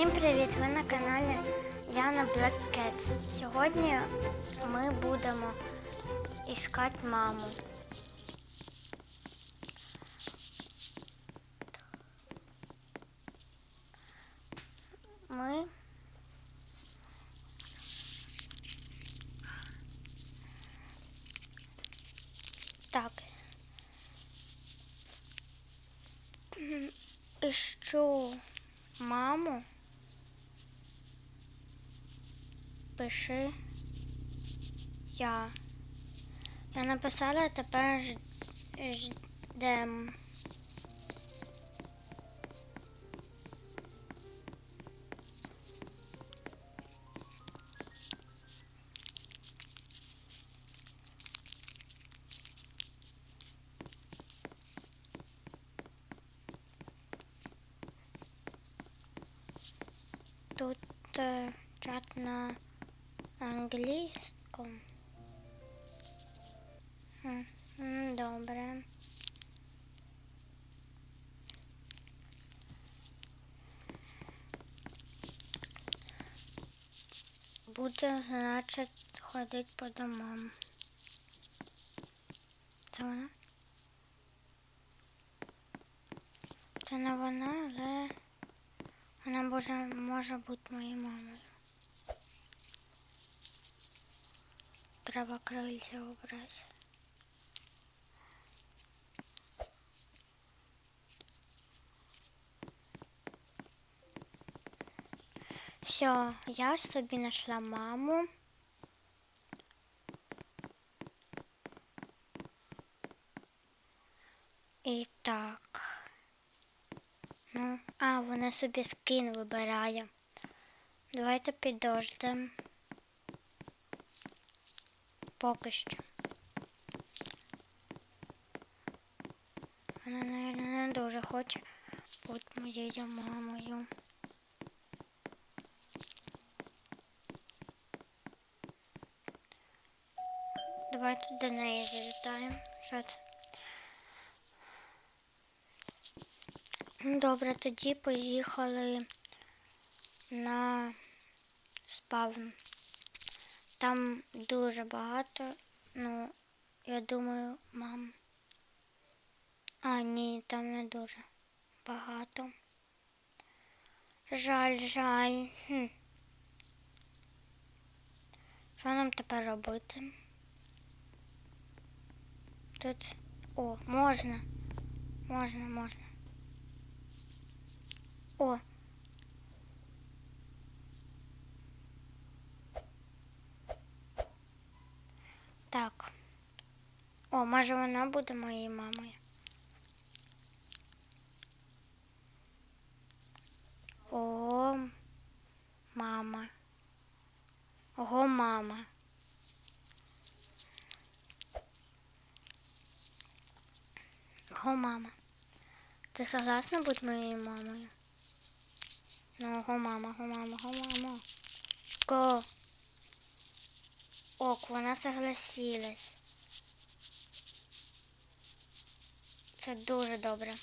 Всім привіт! Ви на каналі Яна Black Cats. Сьогодні ми будемо іскати маму. Ми так. Іщу маму. Пиши я. Я написала, тепер ждем. Тут е, чат на англійському. Добре. Буде, значить, ходити по домам. Це вона? Це не вона, але вона може, може бути моєю мамою. Треба крильця обрати. Все, я собі знайшла маму. І так. Ну, а, вона собі скин вибирає. Давайте підождемо. Поки що. Вона, мабуть, не дуже хоче бути моєю мамою. Давайте до неї завітаємо. Що це? Добре, тоді поїхали на спавн. Там дуже багато, ну, я думаю, мам. А, ні, там не дуже багато. Жаль, жаль. Хм. Що нам тепер робити? Тут. О, можна. Можна, можна. О. Так. О, може вона буде моєю мамою. О, мама. Ого, мама. Ого, мама. Ти согласна бути моєю мамою? Ну, ого, мама, ого, мама, ого, мама. Ко. Ок, вона согласилась. Це дуже добре.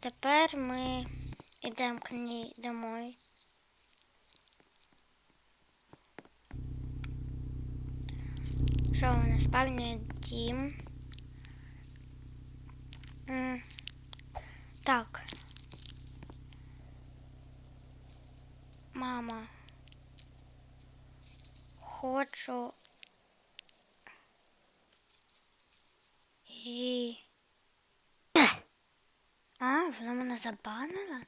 Тепер ми йдемо к ній домой. Що у нас спальний дім? Так. Мама. Хочу її. Вона мене забанила?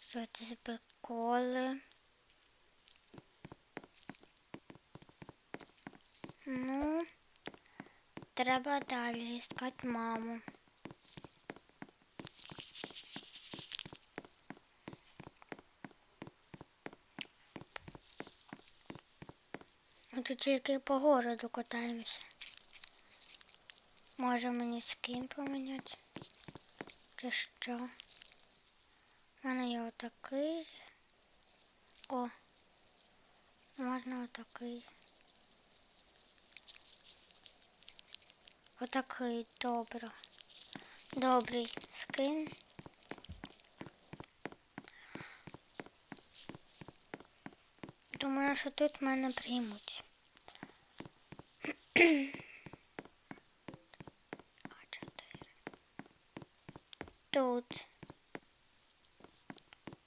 Що це за приколи? Ну, треба далі іскати маму. Ми тут тільки по городу катаємося. Може мені скін поміняти? Чи що? У мене є отакий. О, можна отакий. Отакий добре. Добрий скин. Думаю, що тут мене приймуть. Тут.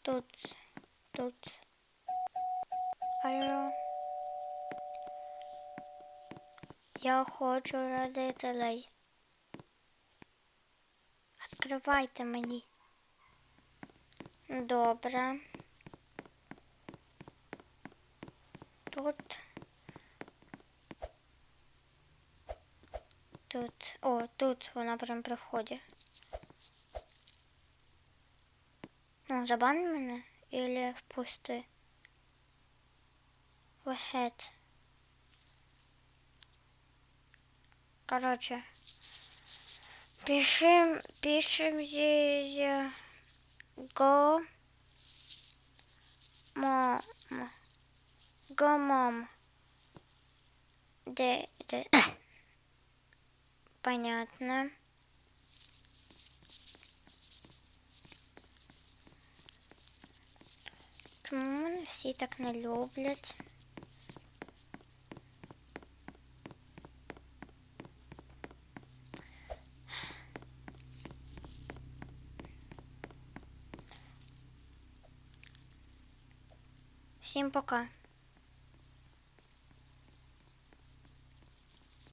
Тут. Тут. Алло. Я хочу родителей. Відкривайте мені. Добре. Тут. Тут. О, тут вона прям при вході. Ну, забан мене или впусти? Вихет. Короче. Пишем, пишем здесь го мам. Го мам. Де, де. Понятно. Всі так не люблять? Всім пока.